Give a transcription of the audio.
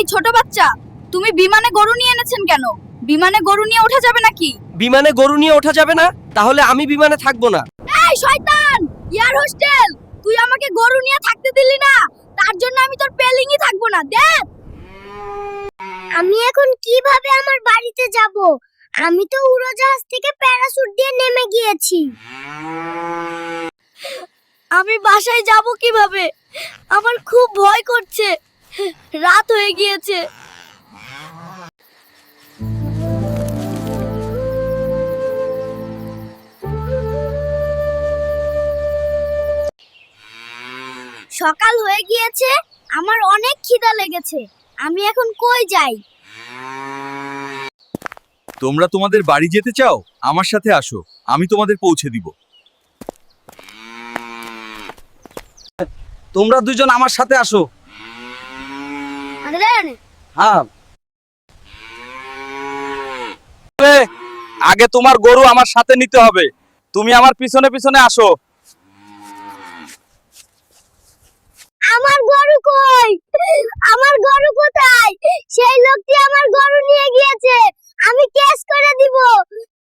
এই ছোট বাচ্চা তুমি বিমানে গরু নিয়ে এনেছেন কেন? বিমানে গরু নিয়ে ওঠা যাবে নাকি? বিমানে গরু নিয়ে ওঠা যাবে না? তাহলে আমি বিমানে থাকব না। এই শয়তান! ইয়ার হোস্টেল তুই আমাকে গরু নিয়ে থাকতে দিলি না। তার জন্য আমি তোর পেলিংই থাকব না দেখ আমি এখন কীভাবে আমার বাড়িতে যাব? আমি তো উড়োজাহাজ থেকে প্যারাসুট দিয়ে নেমে গিয়েছি। আমি বাসায় যাব কীভাবে? আমার খুব ভয় করছে। রাত হয়ে গিয়েছে। সকাল হয়ে গিয়েছে, আমার অনেক খিদা লেগেছে। আমি এখন কই যাই? তোমরা তোমাদের বাড়ি যেতে চাও? আমার সাথে আসো। আমি তোমাদের পৌঁছে দিব। তোমরা দুজন আমার সাথে আসো। হ্যাঁ। আগে তোমার গরু আমার সাথে নিতে হবে। তুমি আমার পিছনে পিছনে আসো।